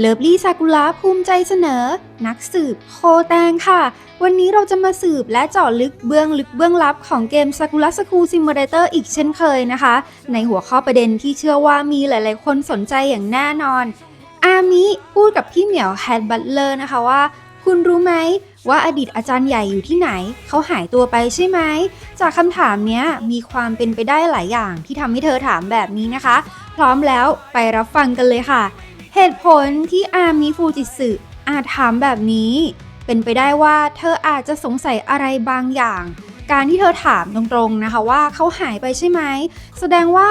เลิฟลี่ซากุระภูมิใจเสนอ นักสืบโคแตงค่ะ วันนี้เราจะมาสืบและเจาะลึกเบื้องลึกเบื้องลับของเกมซากุระสคูซิมูเลเตอร์อีกเช่นเคยนะคะ ในหัวข้อประเด็นที่เชื่อว่ามีหลายๆ คนสนใจอย่างแน่นอน อามิพูดกับพี่เหมียวแฮดบัตเลอร์นะคะว่า คุณรู้ไหมว่าอดีตอาจารย์ใหญ่อยู่ที่ไหน เขาหายตัวไปใช่ไหม จากคำถามนี้มีความเป็นไปได้หลายอย่างที่ทำให้เธอถามแบบนี้นะคะ พร้อมแล้วไปรับฟังกันเลยค่ะ เหตุผลที่อามิฟูจิสึอาจถามแบบนี้ เป็นไปได้ว่าเธออาจจะสงสัยอะไรบางอย่าง การที่เธอถามตรงๆนะคะว่าเขาหายไปใช่ไหม แสดงว่า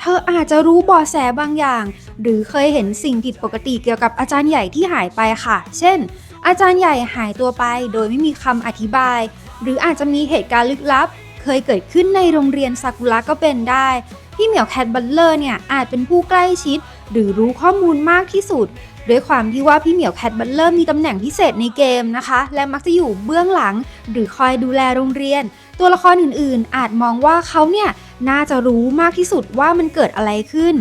เธออาจจะรู้เบาะแสบางอย่าง หรือเคยเห็นสิ่งผิดปกติเกี่ยวกับอาจารย์ใหญ่ที่หายไปค่ะ เช่น อาจารย์ใหญ่หายตัวไปโดยไม่มีคำอธิบาย หรืออาจจะมีเหตุการณ์ลึกลับ เคยเกิดขึ้นในโรงเรียนซากุระก็เป็นได้ พี่เหมียวแคทบัตเลอร์เนี่ยอาจเป็นผู้ใกล้ชิด หรือรู้ข้อมูลมากที่สุด ด้วยความที่ว่าพี่เหมียวแคทบัตเลอร์มีตำแหน่งพิเศษในเกมนะคะ และมักจะอยู่เบื้องหลัง หรือคอยดูแลโรงเรียน ตัวละครอื่นๆ อาจมองว่าเขาเนี่ยน่าจะรู้มากที่สุดว่ามันเกิดอะไรขึ้น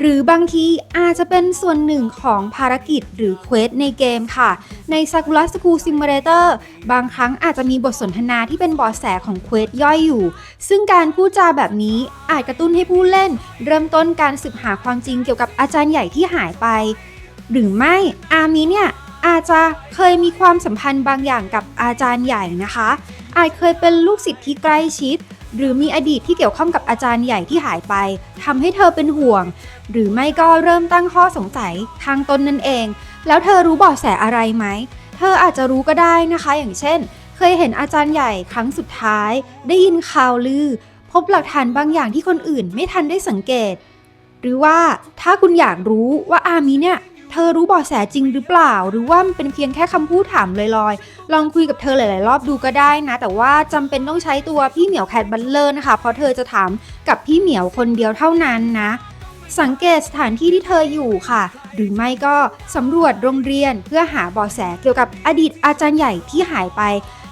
หรือบางทีอาจจะเป็นส่วนหนึ่งของภารกิจหรือเควสในเกมค่ะ ใน Sakura School Simulator บางครั้งอาจจะมีบทสนทนาที่เป็นเบาะแสของเควสย่อยอยู่ ซึ่งการพูดจาแบบนี้อาจกระตุ้นให้ผู้เล่น เริ่มต้นการสืบหาความจริงเกี่ยวกับอาจารย์ใหญ่ที่หายไป หรือไม่อามีเนี่ยอาจจะเคยมีความสัมพันธ์บางอย่างกับอาจารย์ใหญ่นะคะ อาจเคยเป็นลูกศิษย์ที่ใกล้ชิด หรือมีอดีตที่เกี่ยวข้องกับอาจารย์ใหญ่ที่หายไปทำให้เธอเป็นห่วง หรือไม่ก็เริ่มตั้งข้อสงสัยทางตนนั่นเอง แล้วเธอรู้เบาะแสอะไรไหม เธออาจจะรู้ก็ได้นะคะ อย่างเช่น เคยเห็นอาจารย์ใหญ่ครั้งสุดท้าย ได้ยินข่าวลือ พบหลักฐานบางอย่างที่คนอื่นไม่ทันได้สังเกต หรือว่าถ้าคุณอยากรู้ว่าอามีเนี่ย เธอรู้เบาะแสจริงหรือเปล่า หรือว่ามันเป็นเพียงแค่คำพูดถามลอยๆ ลองคุยกับเธอหลายๆ รอบดูก็ได้นะ แต่ว่าจำเป็นต้องใช้ตัวพี่เหมียวแคทบัลเลอร์นะคะ เพราะเธอจะถามกับพี่เหมียวคนเดียวเท่านั้นนะ สังเกตสถานที่ที่เธออยู่ค่ะ หรือไม่ก็สำรวจโรงเรียนเพื่อหาเบาะแสเกี่ยวกับอดีตอาจารย์ใหญ่ที่หายไป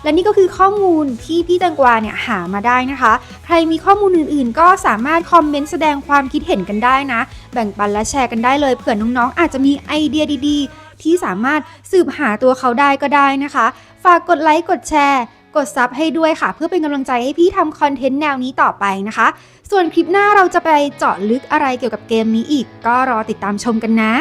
และนี่ก็คือข้อมูลที่พี่แตงกวาเนี่ยหามาได้นะคะ ใครมีข้อมูลอื่นๆ ก็สามารถคอมเมนต์แสดงความคิดเห็นกันได้นะ แบ่งปันและแชร์กันได้เลยเผื่อน้องๆ อาจจะมีไอเดียดีๆ ที่สามารถสืบหาตัวเขาได้ก็ได้นะคะ ฝากกดไลค์กดแชร์ กดซับให้ด้วยค่ะ เพื่อเป็นกำลังใจให้พี่ทำคอนเทนต์แนวนี้ต่อไปนะคะ ส่วนคลิปหน้าเราจะไปเจาะลึกอะไรเกี่ยวกับเกมนี้อีก ก็รอติดตามชมกันนะ